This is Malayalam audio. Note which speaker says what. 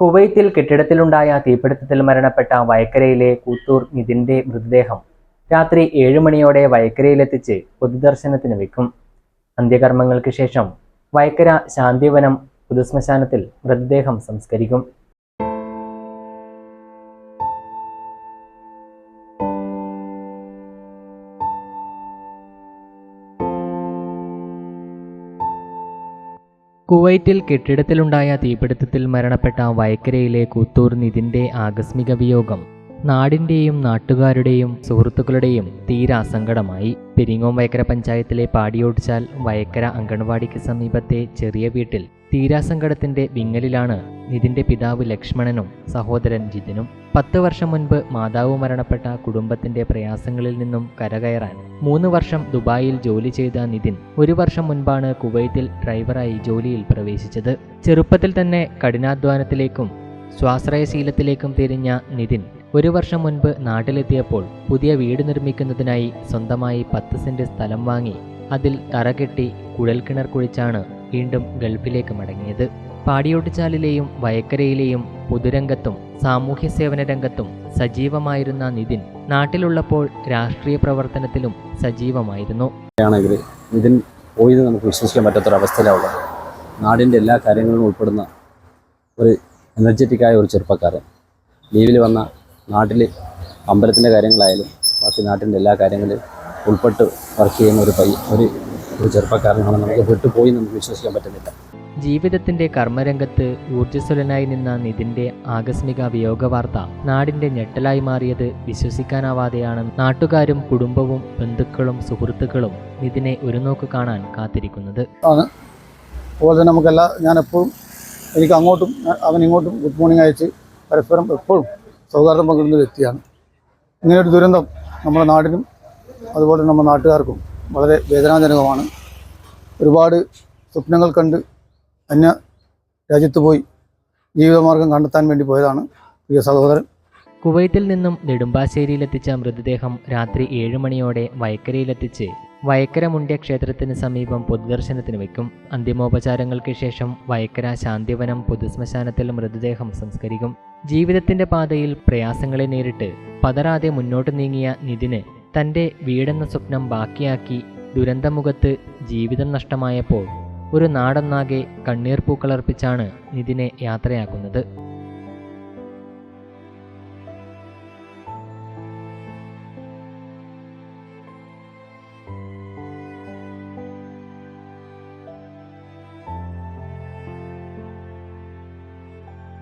Speaker 1: കുവൈത്തിൽ കെട്ടിടത്തിലുണ്ടായ തീപിടുത്തത്തിൽ മരണപ്പെട്ട വയക്കരയിലെ കൂത്തൂർ നിതിന്റെ മൃതദേഹം രാത്രി ഏഴു മണിയോടെ വയക്കരയിലെത്തിച്ച് പൊതുദർശനത്തിന് വെക്കും. അന്ത്യകർമ്മങ്ങൾക്ക് ശേഷം വയക്കര ശാന്തിവനം പൊതുശ്മശാനത്തിൽ മൃതദേഹം സംസ്കരിക്കും. കുവൈറ്റിൽ കെട്ടിടത്തിലുണ്ടായ തീപിടുത്തത്തിൽ മരണപ്പെട്ട വയക്കരയിലെ കൂത്തൂർ നിതിന്റെ ആകസ്മിക വിയോഗം നാടിന്റെയും നാട്ടുകാരുടെയും സുഹൃത്തുക്കളുടെയും തീരാ സങ്കടമായി. പെരിങ്ങോം വയക്കര പഞ്ചായത്തിലെ പാടിയോടിച്ചാൽ വയക്കര അങ്കണവാടിക്ക് സമീപത്തെ ചെറിയ വീട്ടിൽ തീരാസങ്കടത്തിന്റെ വിങ്ങലിലാണ് നിതിന്റെ പിതാവ് ലക്ഷ്മണനും സഹോദരൻ ജിതിനും പത്ത് വർഷം മുൻപ് മാതാവ് മരണപ്പെട്ട കുടുംബത്തിന്റെ പ്രയാസങ്ങളിൽ നിന്നും കരകയറാൻ മൂന്ന് വർഷം ദുബായിൽ ജോലി ചെയ്ത നിതിൻ ഒരു വർഷം മുൻപാണ് കുവൈത്തിൽ ഡ്രൈവറായി ജോലിയിൽ പ്രവേശിച്ചത്. ചെറുപ്പത്തിൽ തന്നെ കഠിനാധ്വാനത്തിലേക്കും സ്വാശ്രയശീലത്തിലേക്കും തിരിഞ്ഞ നിതിൻ ഒരു വർഷം മുൻപ് നാട്ടിലെത്തിയപ്പോൾ പുതിയ വീട് നിർമ്മിക്കുന്നതിനായി സ്വന്തമായി പത്ത് സെന്റ് സ്ഥലം വാങ്ങി അതിൽ തറകെട്ടി കുഴൽക്കിണർ കുഴിച്ചാണ് വീണ്ടും ഗൾഫിലേക്ക് മടങ്ങിയത്. പാടിയോട്ടുചാലിലെയും വയക്കരയിലെയും പൊതുരംഗത്തും സാമൂഹ്യ സേവന രംഗത്തും സജീവമായിരുന്ന നിതിൻ നാട്ടിലുള്ളപ്പോൾ രാഷ്ട്രീയ പ്രവർത്തനത്തിലും സജീവമായിരുന്നു.
Speaker 2: നിതിൻ പോയി പോയത് നമുക്ക് വിശ്വസിക്കാൻ പറ്റാത്തൊരവസ്ഥയിലുള്ളത് നാടിന്റെ എല്ലാ കാര്യങ്ങളും ഉൾപ്പെടുന്ന ഒരു എനർജറ്റിക്കായ ഒരു ചെറുപ്പക്കാരൻ. ലീവിൽ വന്ന നാട്ടിൽ അമ്പലത്തിന്റെ കാര്യങ്ങളായാലും ബാക്കി നാട്ടിന്റെ എല്ലാ കാര്യങ്ങളിലും ഉൾപ്പെട്ട് വർക്ക് ചെയ്യുന്ന ഒരു പയ്യ ഒരു ഒരു ചെറുപ്പക്കാരനാണ് നമുക്ക് വിട്ടുപോയി നമുക്ക് വിശ്വസിക്കാൻ പറ്റുന്നില്ല.
Speaker 1: ജീവിതത്തിന്റെ കർമ്മരംഗത്ത് ഊർജസ്വലനായി നിന്ന നിതിന്റെ ആകസ്മിക വിയോഗ വാർത്ത നാടിന്റെ ഞെട്ടലായി മാറിയത് വിശ്വസിക്കാനാവാതെയാണ് നാട്ടുകാരും കുടുംബവും ബന്ധുക്കളും സുഹൃത്തുക്കളും നിതിനെ ഒരു നോക്ക് കാണാൻ കാത്തിരിക്കുന്നത്.
Speaker 3: ആണ്. അതുപോലെ തന്നെ നമുക്കെല്ലാം ഞാൻ എപ്പോഴും എനിക്ക് അങ്ങോട്ടും അവൻ ഇങ്ങോട്ടും ഗുഡ് മോർണിംഗ് അയച്ച് പരസ്പരം എപ്പോഴും സൗഹാർദ്ദം പങ്കിടുന്ന വ്യക്തിയാണ്. ഇങ്ങനെയൊരു ദുരന്തം നമ്മുടെ നാടിനും അതുപോലെ നമ്മുടെ നാട്ടുകാർക്കും വളരെ വേദനാജനകമാണ്. ഒരുപാട് സ്വപ്നങ്ങൾ കണ്ട് അന്യ രാജ്യത്ത് പോയി ജീവിതമാർഗം കണ്ടെത്താൻ വേണ്ടി പോയതാണ് പ്രിയ സഹോദരൻ.
Speaker 1: കുവൈത്തിൽ നിന്നും നെടുമ്പാശ്ശേരിയിലെത്തിച്ച മൃതദേഹം രാത്രി ഏഴ് മണിയോടെ വയക്കരയിലെത്തിച്ച് വയക്കര മുണ്ട്യ ക്ഷേത്രത്തിന് സമീപം പൊതുദർശനത്തിന് വയ്ക്കും അന്തിമോപചാരങ്ങൾക്ക് ശേഷം വയക്കര ശാന്തിവനം പൊതുശ്മശാനത്തിൽ മൃതദേഹം സംസ്കരിക്കും. ജീവിതത്തിന്റെ പാതയിൽ പ്രയാസങ്ങളെ നേരിട്ട് പതറാതെ മുന്നോട്ട് നീങ്ങിയ നിതിന് തന്റെ വീടെന്ന സ്വപ്നം ബാക്കിയാക്കി ദുരന്തമുഖത്ത് ജീവിതം നഷ്ടമായപ്പോൾ ഒരു നാടൊന്നാകെ കണ്ണീർ പൂക്കളർപ്പിച്ചാണ് നിതിനെ യാത്രയാക്കുന്നത്.